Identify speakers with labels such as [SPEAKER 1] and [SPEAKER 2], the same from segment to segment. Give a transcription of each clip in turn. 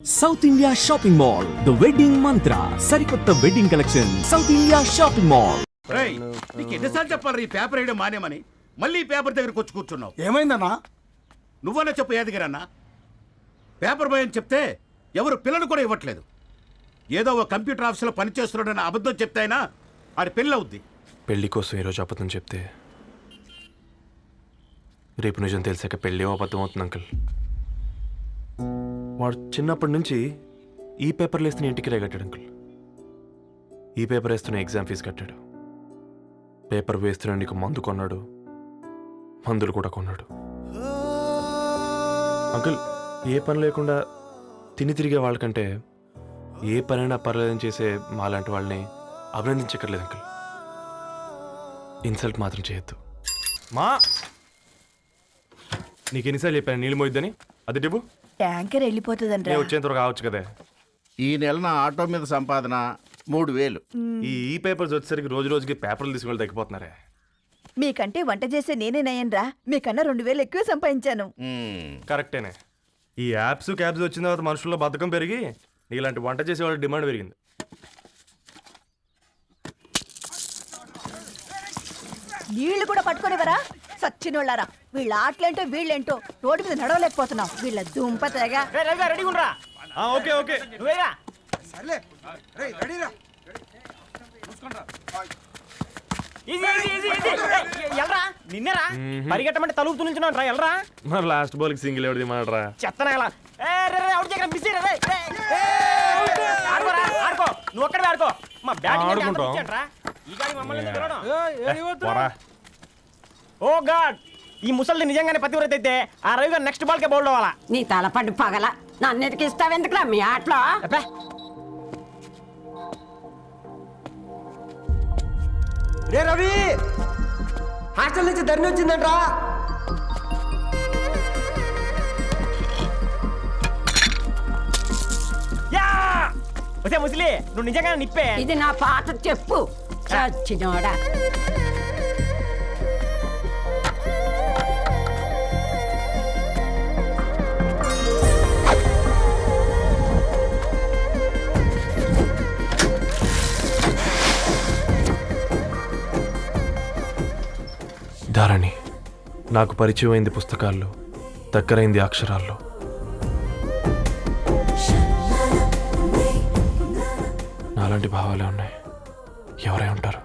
[SPEAKER 1] South India shopping mall the wedding Mantra సరికొత్త wedding collection south India shopping mall
[SPEAKER 2] రేయ్ నీకు ఎన్నిసార్లు చెప్పాలి ఈ పేపర్ వేయడం మానేమని? మళ్ళీ ఈ పేపర్ దగ్గరకు వచ్చి కూర్చున్నావు.
[SPEAKER 3] ఏమైందన్నా?
[SPEAKER 2] నువ్వన్నా చెప్పు యాదగిరన్నా పేపర్ బాయ్ అని చెప్తే ఎవరు పిల్లలు కూడా ఇవ్వట్లేదు. ఏదో ఒక కంప్యూటర్ ఆఫీసులో పనిచేస్తున్నాడని అబద్ధం చెప్తే అయినా ఆడి పెళ్ళి అవుద్ది.
[SPEAKER 4] పెళ్ళి కోసం ఈరోజు అబద్ధం చెప్తే రేపు నిజం తెలిసాక పెళ్ళి ఏమో అబద్ధం అవుతుంది అంకుల్? వాడు చిన్నప్పటి నుంచి ఈ పేపర్లు వేస్తున్న ఇంటికి కట్టాడు అంకుల్. ఈ పేపర్ వేస్తున్న ఎగ్జామ్ ఫీజు కట్టాడు. పేపర్ వేస్తున్న నీకు మందు కొన్నాడు. మందులు కూడా కొన్నాడు. అంకుల్ ఏ పని లేకుండా తిని తిరిగే వాళ్ళకంటే ఏ పనైనా పర్లేదని చేసే మాలాంటి వాళ్ళని అభినందించక్కర్లేదు అంకుల్. ఇన్సల్ట్ మాత్రం చేయొద్దు. మా! నీకు ఎన్నిసార్లు చెప్పాను నీళ్ళు మోయిద్దని? అది డబ్బు?
[SPEAKER 5] ట్యాంకర్ వెళ్ళిపోతుందంట
[SPEAKER 4] నేను వచ్చేంత వరకు కావచ్చు కదా.
[SPEAKER 2] ఈ నెల నా ఆటో మీద సంపాదన మూడు వేలు.
[SPEAKER 4] ఈ ఈ పేపర్స్ వచ్చేసరికి రోజు రోజుకి పేపర్లు తీసుకుని తగ్గిపోతున్నారే.
[SPEAKER 5] మీకంటే వంట చేసే నేనే నయ్యన్రా మీకన్నా రెండు వేలు ఎక్కువ సంపాదించాను.
[SPEAKER 4] కరెక్టేనే. ఈ యాప్స్ క్యాబ్స్ వచ్చిన తర్వాత మనుషుల్లో బద్ధకం పెరిగి ఇలాంటి వంట చేసే వాళ్ళ డిమాండ్ పెరిగింది.
[SPEAKER 5] నీళ్ళు కూడా పట్టుకునేవరా సచ్చినోళ్ళారా? వీళ్ళ ఆటలేంటో వీళ్ళేంటో రోడ్డు మీద నడవలేకపోతున్నాం. వీళ్ళ దుంప తెగ.
[SPEAKER 4] ఆ, ఓకే ఓకే.
[SPEAKER 6] ఎల్రా? నిన్నరా? పరిగెట్టమంటే తలుపు నుంచున్నాను రా ఎల్రా?
[SPEAKER 4] మరి లాస్ట్ సింగిల్ ఎవరిది
[SPEAKER 6] చెత్తనా ఎలా అవుట్ మిస్ ఆడుకోరా ఆడుకో. నువ్వు ఒక్కడే ఆడుకో. మా బ్యాటింగ్
[SPEAKER 4] ఆడుకుంటాం.
[SPEAKER 6] రా ఈ గాడి మమ్మల్ని ఎందుకు పిలవడం?
[SPEAKER 4] పోరా.
[SPEAKER 6] Oh god! ఈ ముసలి నిజంగానే పతివ్రత అయితే ఆ రవి గారు నెక్స్ట్ బాల్ కే బౌల్డ్ అవ్వాలా?
[SPEAKER 7] నీ తలపండు పగల. నన్ను ఇస్తావెందుకురా మీ ఆటలో?
[SPEAKER 6] అబ్బే!
[SPEAKER 8] రే రవి! హాస్టల్ నుంచి ధరణి వచ్చిందంట్రా.
[SPEAKER 6] యా! ఒసే ముసలి నువ్వు నిజంగానే నిప్పే.
[SPEAKER 7] ఇది నా పాట చెప్పు. చచ్చినోడా.
[SPEAKER 4] ధారణి నాకు పరిచయమైంది పుస్తకాల్లో దగ్గరైంది అక్షరాల్లో. నాలాంటి భావాలే ఉన్నాయి. ఎవరై ఉంటారు?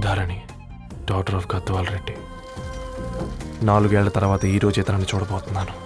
[SPEAKER 4] Dharani doctor of Gadwal Reddy. నాలుగేళ్ళ తర్వాత ఈ రోజు ఇతరాన్ని చూడబోతున్నాను.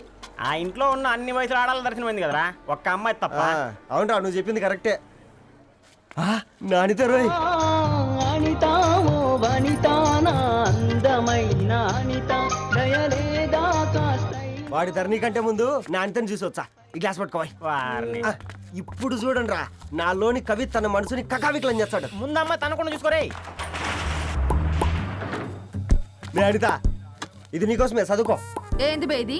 [SPEAKER 9] ఆ ఇంట్లో ఉన్న అన్ని వయసుల ఆడాల దర్శనమైంది కదరా? ఒక్క అమ్మాయి తప్ప.
[SPEAKER 8] అవునరా నువ్వు చెప్పింది కరెక్టే. ఆ, నానితో రోయ్.
[SPEAKER 10] అనితామో వనితానా అందమైన అనిత దయలేదా కాస్తై
[SPEAKER 8] వాడి ధరణి కంటే ముందు నానితని చూసి వచ్చా ఈ గ్లాస్ పట్టుకోవాలి
[SPEAKER 9] వారిని.
[SPEAKER 8] ఇప్పుడు చూడండి రా నాలోని కవి తన మనసుని కకావికలం చేస్తాడు.
[SPEAKER 9] ముందమ్మ తనకుండా చూసుకోరే
[SPEAKER 8] నే అనిత ఇది నీకోసమే చదువుకో.
[SPEAKER 11] ఏంది బేది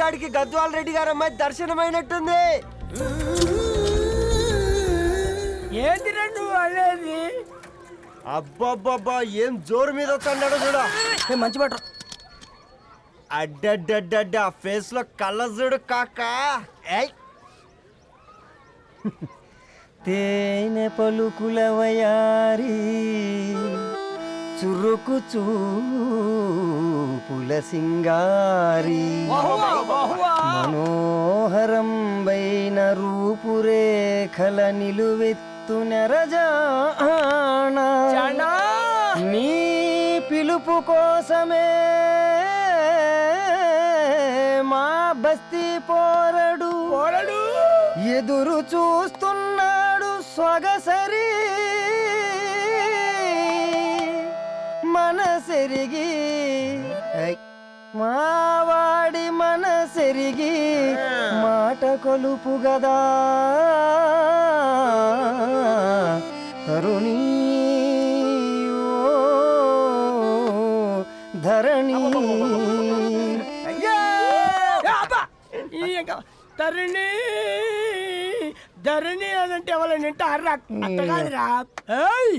[SPEAKER 8] రవిగాడికి గద్వాల్ రెడ్డి గారు అమ్మాయి దర్శనమైనట్టుంది.
[SPEAKER 9] ఏంటి రెండు అనేది
[SPEAKER 8] అబ్బబ్బబ్బా ఏం జోరు మీద వస్తున్నాడో చూడు.
[SPEAKER 9] మంచి బట్టర్
[SPEAKER 8] అడ్డడ్డడ్డడ్డ ఆ ఫేస్లో కళ్ళ చూడు కాకా. ఏయ్. తేనె పలుకుల వయారి. చురుకు చూపుల సింగారి. మనోహరం వైన రూపురేఖల నిలువెత్తు నెరజానా. నీ పిలుపు కోసమే మా బస్తీ పోరడు. పోరడు. ఎదురు చూస్తున్నాడు సొగసరి మనసెరిగి మావాడి మనసెరిగి మాట కొలుపు గదా. తరుణీ ఓ ధరణి.
[SPEAKER 9] తరుణి ధరణి అని అంటే ఎవరైనా వింటే అర్రా అట్ట కాదురా ఏయ్!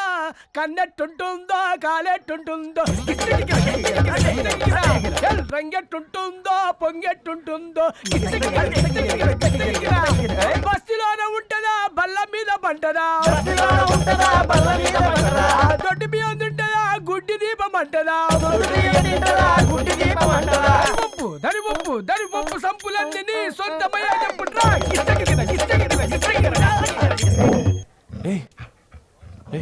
[SPEAKER 9] కన్నెట్టుంటుందో కాలెట్టుంటుందో రంగెట్టుంటుందో పొంగెట్టుంటుందో బస్తిలోనే ఉంటదా బల్ల మీద పంటదా దొడ్డి బియ్యం తింటదా గుడ్డి దీపం అంటదా పప్పు దరి పప్పు దరి పప్పు సంపులన్నీ నీ సొంతమయ్యా చెప్పుట్రా
[SPEAKER 4] ఏ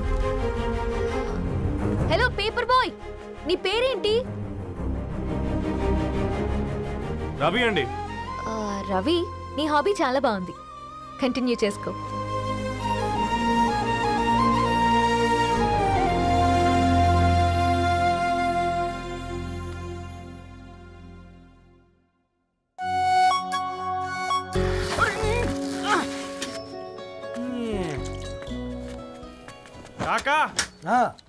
[SPEAKER 12] బాయ్. నీ పేరేంటి?
[SPEAKER 4] రవి అండి.
[SPEAKER 12] ఆ, రవి నీ హాబీ చాలా బాగుంది. కంటిన్యూ చేసుకో.
[SPEAKER 4] కాకా.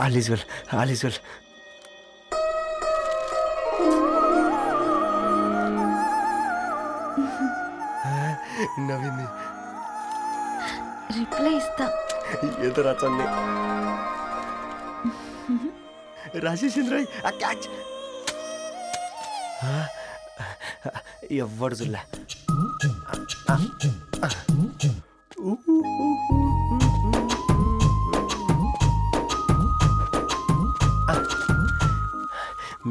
[SPEAKER 8] All is well all is well నవ్వింది
[SPEAKER 12] రిప్లై ఇస్తా
[SPEAKER 8] ఏదో రచండి రాజేసింద్ర ఎవ్వడు చూడలే